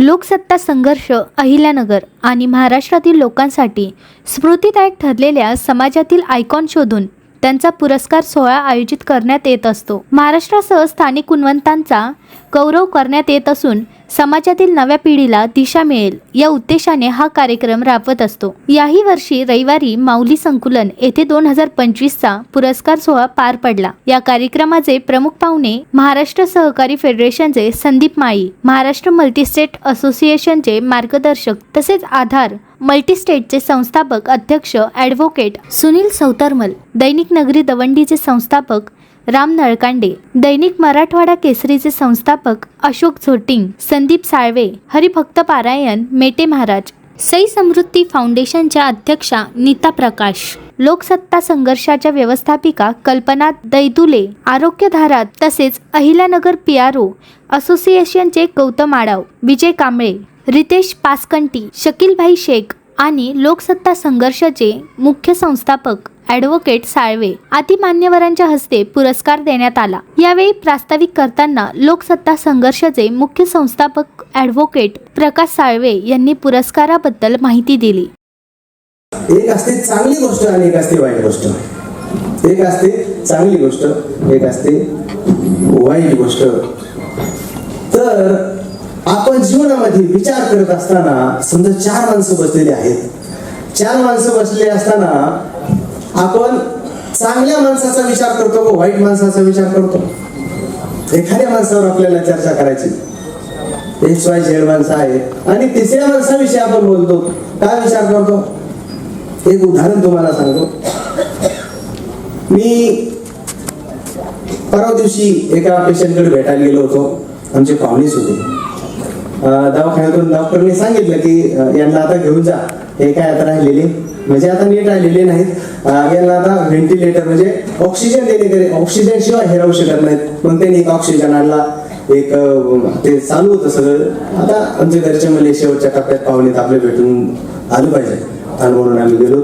लोकसत्ता संघर्ष अहिल्यानगर आणि महाराष्ट्रातील लोकांसाठी स्मृतीदायक ठरलेल्या समाजातील आयकॉन शोधून त्यांचा पुरस्कार सोहळा आयोजित करण्यात येत असतो. महाराष्ट्रासह स्थानिक गुणवंतांचा गौरव करण्यात येत असून समाजातील नव्या पिढीला दिशा मिळेल या उद्देशाने हा कार्यक्रम राबवत असतो. याही वर्षी रविवारी माऊली संकुलन येथे दोन हजार पंचवीसचा पुरस्कार सोहळा पार पडला. या कार्यक्रमाचे प्रमुख पाहुणे महाराष्ट्र सहकारी फेडरेशनचे संदीप माळी महाराष्ट्र मल्टीस्टेट असोसिएशनचे मार्गदर्शक तसेच आधार मल्टीस्टेटचे संस्थापक अध्यक्ष ॲडव्होकेट सुनील सौतरमल दैनिक नगरी दवंडीचे संस्थापक राम नळकांडे दैनिक मराठवाडा केसरीचे संस्थापक अशोक झोटिंग संदीप साळवे हरिभक्त पारायण मेटे महाराज सई समृद्धी फाउंडेशनच्या अध्यक्षा नीता प्रकाश. लोकसत्ता संघर्षाच्या व्यवस्थापिका कल्पना दैदुले आरोग्यधारा तसेच अहिल्यानगर पी आर ओ असोसिएशनचे गौतम आडाव विजय कांबळे रितेश पासकंटी शकीलभाई शेख आणि लोकसत्ता संघर्षाचे मुख्य संस्थापक ॲडव्होकेट साळवे आदी मान्यवरांच्या हस्ते पुरस्कार देण्यात आला. यावेळी प्रास्ताविक करताना लोकसत्ता संघर्षाचे मुख्य संस्थापक ॲडव्होकेट प्रकाश साळवे यांनी पुरस्काराबद्दल माहिती दिली. एक असते चांगली गोष्ट आणि एक असते वाईट गोष्ट. एक असते चांगली गोष्ट एक असते वाईट गोष्ट. तर आपण जीवनामध्ये विचार करत असताना समजा चार माणसं बसलेली आहेत. चार माणसं बसलेली असताना आपण चांगल्या माणसाचा विचार करतो का वाईट माणसाचा विचार करतो? एखाद्या माणसावर आपल्याला चर्चा करायची. एक्स वाय झेड माणसं आहे आणि तिसऱ्या माणसाविषयी आपण बोलतो. काय विचार करतो? एक उदाहरण तुम्हाला सांगतो. मी परवा दिवशी एका पेशंटकडे भेटायला गेलो होतो. आमचे पाहुणेच होते. दवाखान्यातून डॉक्टरने सांगितलं की यांना आता घेऊन जा. हे काय आता राहिलेले? म्हणजे आता नीट राहिलेले नाहीत. यांना आता व्हेंटिलेटर म्हणजे ऑक्सिजन देणे ऑक्सिजन शिवाय हे राहू शकत नाहीत. मग त्यांनी एक ऑक्सिजन आणला. एक ते चालू होतं सगळं. आता आमच्या घरच्या मला शेवटच्या टप्प्यात पाहुणे आपले भेटून आलं पाहिजे. आणि म्हणून आम्ही गेलो.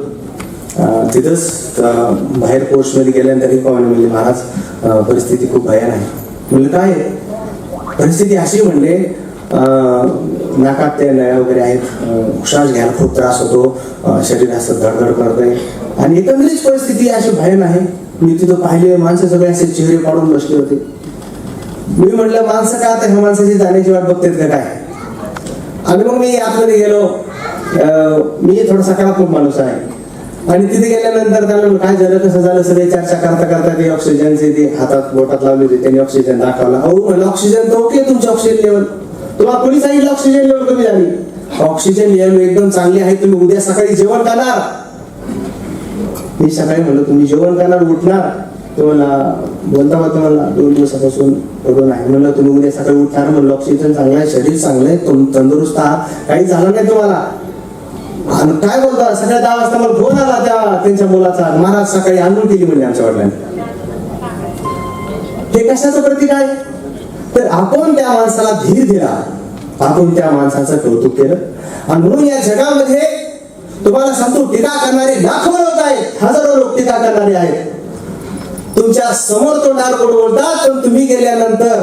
तिथंच बाहेर पोस्टमध्ये गेल्यानंतर पाहुणे म्हणले महाराज परिस्थिती खूप भयान आहे. म्हणलं काय? आहे? परिस्थिती अशी म्हणले नाकात ते नळ्या वगैरे आहेत. श्वास घ्यायला खूप त्रास होतो. शरीर असं धडधड करतंय. आणि एकंदरीत परिस्थिती अशी भयान आहे. मी तिथं पाहिले माणसं सगळे असे चेहरे पाडून बसले होते. मी म्हटलं माणसं का आता ह्या माणसाची जाण्याची वाट बघतात का काय? आणि मग मी आतमध्ये गेलो. अं, मी थोडा सकारात्मक माणूस आहे. आणि तिथे गेल्यानंतर त्याला काय झालं? कसं झालं? सगळे चर्चा करता करता ते ऑक्सिजनचे ते हातात बोटात लावले होते. त्यांनी ऑक्सिजन दाखवला. अहो म्हणलं ऑक्सिजन तर ओके तुमची ऑक्सिजन लेवल तुम्हाला कोणी सांगितलं ऑक्सिजन लेवल कमी झाली ऑक्सिजन लेवल एकदम चांगली आहे तुम्ही उद्या सकाळी जेवण करणार. मी सकाळी म्हणलं तुम्ही जेवण करणार उठणार. तुम्हाला बोलता बोलता मला दोन दिवसापासून बरोबर नाही. म्हणलं तुम्ही उद्या सकाळी उठणार म्हणलं ऑक्सिजन चांगलं आहे शरीर चांगलं आहे तुम तंदुरुस्त आहात काही झालं नाही तुम्हाला. आणि काय बोलता सकाळी दहा वाजता मला फोन आला त्या त्यांच्या मुलाचा महाराज सकाळी आणून केली म्हणजे आमच्या वडिलांनी. हे कशाचं प्रतीक आहे? तर आपण त्या माणसाला धीर दिला. आपण त्या माणसाचं कौतुक केलं. आणि म्हणून या जगामध्ये तुम्हाला सांगतो टीका करणारे लाखो लोक आहेत हजारो लोक टीका करणारे आहेत. तुमच्यासमोर तोंडावर कोण बोलतात पण तुम्ही गेल्यानंतर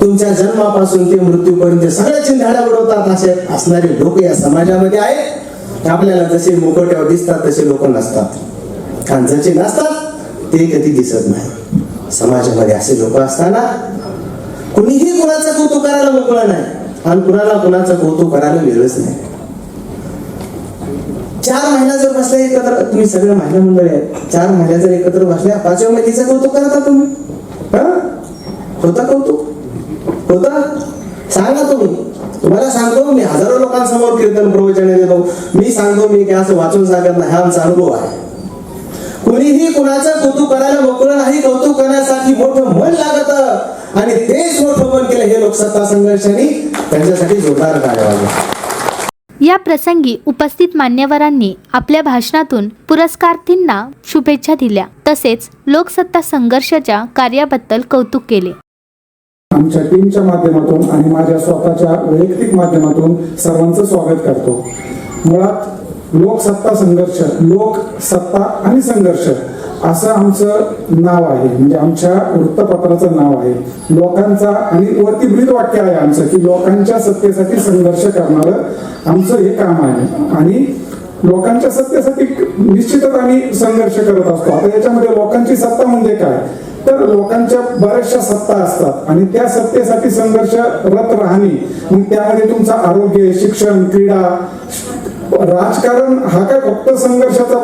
तुमच्या जन्मापासून ते मृत्यूपर्यंत सगळ्या चिन्हाड्या उडवतात असे असणारे लोक या समाजामध्ये आहेत. आपल्याला जसे मुखवट्यावर दिसतात तसे लोक नसतात. आणि जसे नसतात ते कधी दिसत नाही. समाजामध्ये असे लोक असताना कुणीही कुणाचं कौतुक करायला मोकळं नाही. आणि कुणाला कुणाचं कौतुक करायला वेळच नाही. चार महिना जर बसल्या एकत्र तुम्ही सगळे महिला मंडळी आहेत. चार महिन्या जर एकत्र बसल्या पाचव्या महिन्याचं कौतुक करता तुम्ही. हा? होता कौतुक? होता? सांगा तुम्ही. तुम्हाला सांगतो मी हजारो लोकांसमोर कीर्तन प्रवचन देतो. मी सांगतो मी काय असं वाचून सांगत नाही. हा अनुभव आहे. कुणीही कुणाचं कौतुक करायला मोकळं नाही कौतुक करण्यासाठी मोठं मन लागत. आणि तेच मोठं मन केलं हे लोकसत्ता संघर्षाने त्यांच्यासाठी जोरदार वाजवा या प्रसंगी उपस्थित मान्यवरांनी आपल्या भाषणातून पुरस्कारार्थींना शुभेच्छा दिल्या. तसेच लोकसत्ता संघर्षाच्या कार्याबद्दल कौतुक केले. आमच्या टीमच्या माध्यमातून आणि माझ्या स्वतःच्या वैयक्तिक माध्यमातून सर्वांचं स्वागत करतो. मुळात लोकसत्ता संघर्ष लोकसत्ता आणि संघर्ष असं आमचं नाव आहे. म्हणजे आमच्या वृत्तपत्राचं नाव आहे. लोकांचा आणि वरती ब्रीद वाक्य आहे आमचं की लोकांच्या सत्तेसाठी संघर्ष करणारं आमचं हे काम आहे. आणि लोकांच्या सत्तेसाठी निश्चितच आम्ही संघर्ष करत असतो. आता याच्यामध्ये लोकांची सत्ता म्हणजे काय? तर लोकांच्या बऱ्याचशा सत्ता असतात. आणि त्या सत्तेसाठी संघर्षरत राहणे मग त्यामध्ये तुमचं आरोग्य शिक्षण क्रीडा राजकारण हा काय फक्त संघर्षाचा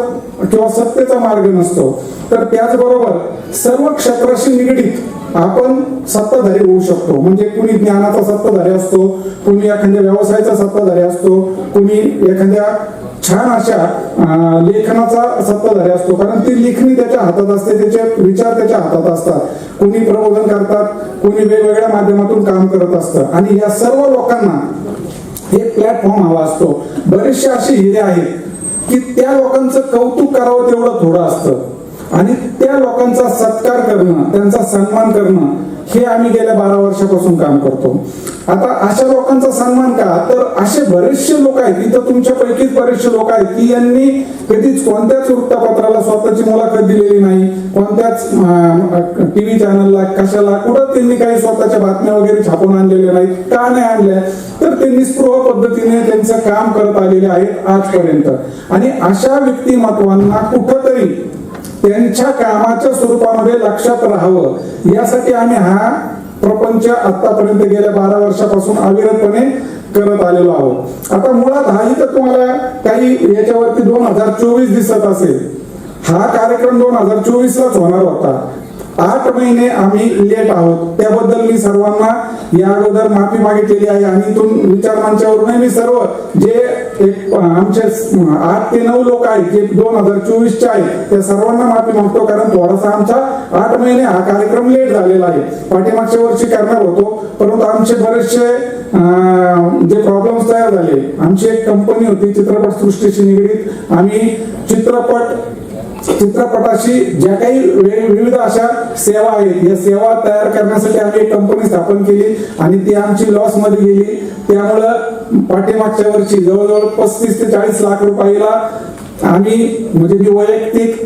किंवा सत्तेचा मार्ग नसतो. तर त्याचबरोबर सर्व क्षेत्राशी निगडीत आपण सत्ताधारी होऊ शकतो. म्हणजे कुणी ज्ञानाचा सत्ताधारी असतो कुणी एखाद्या व्यवसायाचा सत्ताधारी असतो कुणी एखाद्या छान अशा लेखनाचा सत्ताधारी असतो. कारण ती लेखणी त्याच्या हातात असते त्याचे विचार त्याच्या हातात असतात. कुणी प्रबोधन करतात कुणी वेगवेगळ्या माध्यमातून काम करत असतं. आणि या सर्व लोकांना एक प्लॅटफॉर्म हवा असतो. बरेचसे असे हिरे आहेत की त्या लोकांचं कौतुक करावं तेवढं थोडं असतं. आणि त्या लोकांचा सत्कार करणं त्यांचा सन्मान करणं हे आम्ही गेल्या बारा वर्षापासून काम करतो. आता अशा लोकांचा सन्मान का? तर असे बरेचसे लोक आहेत इथं तुमच्यापैकीच बरेचसे लोक आहेत की यांनी कधीच कोणत्याच वृत्तपत्राला स्वतःची मुलाखत दिलेली नाही कोणत्याच टीव्ही चॅनलला कशाला कुठं त्यांनी काही स्वतःच्या बातम्या वगैरे छापून आणलेल्या नाहीत का नाही आणल्या? तर ते निस्पृह पद्धतीने त्यांचं काम करत आलेले आहेत आजपर्यंत. आणि अशा व्यक्तिमत्वांना कुठंतरी त्यांच्या कामाच्या स्वरूपामध्ये लक्षात राहावं. यासाठी आम्ही हा प्रपंच आतापर्यंत गेल्या बारा वर्षापासून अविरतपणे करत आलेलो आहोत. आता मुळात हा इथं तुम्हाला काही याच्यावरती दोन हजार चोवीस दिसत असेल. हा कार्यक्रम दोन हजार चोवीस लाच होणार होता. आठ महिने आम्ही लेट आहोत. त्याबद्दल मी सर्वांना या अगोदर माफी मागितलेली आहे आणि इथून विचार मंचावरून मी सर्व जे एक आमचे आठ ते नऊ लोक आहेत जे दोन हजार चोवीसचे आहेत त्या सर्वांना माफी मागतो कारण थोडासा आमचा आठ महिने हा कार्यक्रम लेट झालेला आहे. पाठीमागच्या वर्षी करणार होतो परंतु आमचे बरेचसे जे प्रॉब्लेम्स तयार झाले. आमची एक कंपनी होती चित्रपट सृष्टीशी निगडीत. आम्ही चित्रपट चित्रपटाशी ज्या काही विविध अशा सेवा आहेत या सेवा तयार करण्यासाठी आम्ही एक कंपनी स्थापन केली आणि ती आमची लॉसमध्ये गेली. त्यामुळं पाठीमागच्या वर्षी जवळजवळ पस्तीस ते चाळीस लाख रुपयाला आम्ही म्हणजे मी वैयक्तिक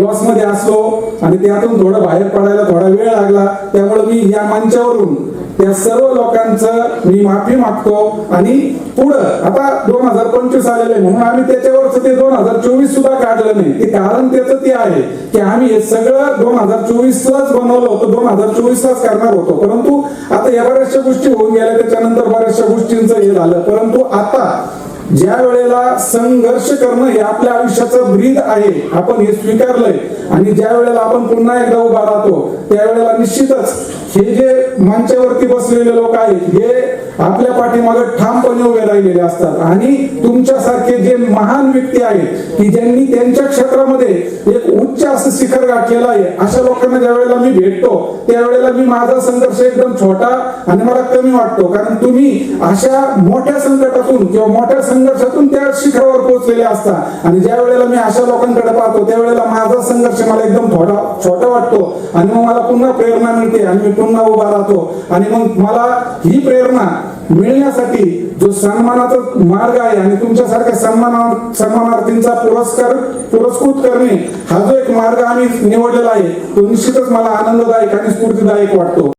लॉसमध्ये असलो आणि त्यातून थोडं बाहेर पडायला थोडा वेळ लागला. त्यामुळे मी या मंचावरून त्या सर्व लोकांचं मी माफी मागतो आणि पुढं आता दोन हजार पंचवीस आलेलं आहे म्हणून आम्ही त्याच्यावरच ते दोन हजार चोवीस सुद्धा काढलं नाही. ते कारण त्याचं ते आहे की आम्ही हे सगळं दोन हजार चोवीस लाच बनवलं होतं दोन हजार चोवीस लाच करणार होतो. परंतु आता या बऱ्याचशा गोष्टी होऊन गेल्या त्याच्यानंतर बऱ्याचशा गोष्टींचं हे झालं. परंतु आता ज्या वेळेला संघर्ष करणं हे आपल्या आयुष्याचं ब्रीद आहे आपण हे स्वीकारलंय. आणि ज्या वेळेला आपण पुन्हा एकदा उभा राहतो त्यावेळेला निश्चितच हे जे मंचावरती बसलेले लोक आहेत हे आपल्या पाठीमागे ठामपणे उभे राहिलेले असतात. आणि तुमच्यासारखे जे महान व्यक्ती आहेत की ज्यांनी त्यांच्या क्षेत्रामध्ये एक उच्च असं शिखर गाठलेलं आहे अशा लोकांना ज्या वेळेला मी भेटतो त्यावेळेला मी माझा संघर्ष एकदम छोटा आणि मला कमी वाटतो. कारण तुम्ही अशा मोठ्या संकटातून किंवा मोठ्या संघर्षातून त्या शिखरावर पोहोचलेले असतात. आणि ज्या वेळेला मी अशा लोकांकडे पाहतो त्यावेळेला माझा संघर्ष मला एकदम थोडा छोटा वाटतो. आणि मग मला पुन्हा प्रेरणा मिळते आणि मी पुन्हा उभा राहतो. आणि मग मला ही प्रेरणा मिळण्यासाठी जो सन्मानाचा मार्ग आहे आणि तुमच्यासारख्या सन्मान सन्मानार्थींचा पुरस्कार पुरस्कृत करणे हा जो एक मार्ग आम्ही निवडलेला आहे तो निश्चितच मला आनंददायक आणि स्फूर्तीदायक वाटतो.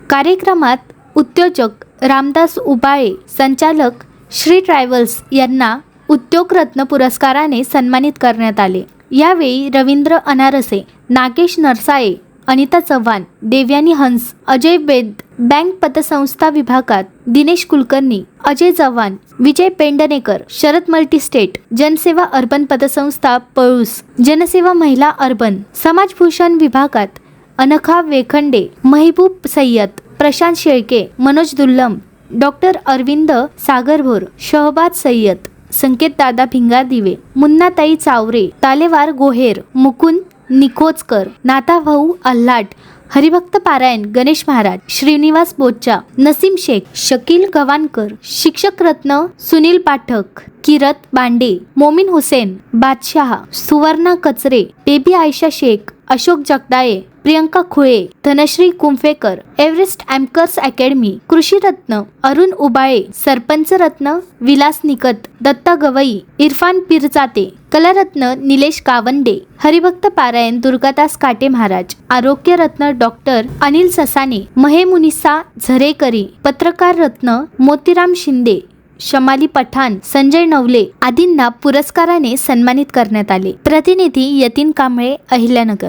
कार्यक्रमात उद्योजक रामदास उबाळे संचालक श्री ट्रॅव्हल्स यांना उद्योगरत्न पुरस्काराने सन्मानित करण्यात आले. यावेळी रवींद्र अनारसे नागेश नरसाळे अनिता चव्हाण देवयानी हंस अजय बेद बँक पतसंस्था विभागात दिनेश कुलकर्णी अजय चव्हाण विजय पेंडणेकर शरद मल्टीस्टेट जनसेवा अर्बन पतसंस्था पळूस जनसेवा महिला अर्बन समाजभूषण विभागात अनखा वेखंडे महबूब सय्यद प्रशांत शेळके मनोज दुल्लम डॉक्टर अरविंद सागरभोर शहबाज सय्यद संकेत दादा भिंगारदिवे मुन्नाताई चावरे तालेवार गोहेर मुकुंद निखोजकर नाताभाऊ अल्हाट हरिभक्त पारायण गणेश महाराज श्रीनिवास बोच्चा नसीम शेख शकील गवानकर शिक्षक रत्न सुनील पाठक. किरत Bande Momin Hussain Badshah Suvarna Kachre baby Ayesha Shaikh Ashok Jagdale Priyanka Khule Dhanashree Kumphekar Everest anchors academy कृषीरत्न Arun Ubale sarpanch रत्न विलास निकत दत्ता गवई इरफान पिरजाते कलारत्न निलेश कावंडे हरिभक्त पारायण दुर्गादास काटे महाराज आरोग्य रत्न डॉक्टर अनिल ससाने महेमुनिसा झरेकरी पत्रकार रत्न मोतीराम शिंदे शमाली पठाण संजय नवले आदींना पुरस्काराने सन्मानित करण्यात आले. प्रतिनिधी यतीन कांबळे अहिल्यानगर.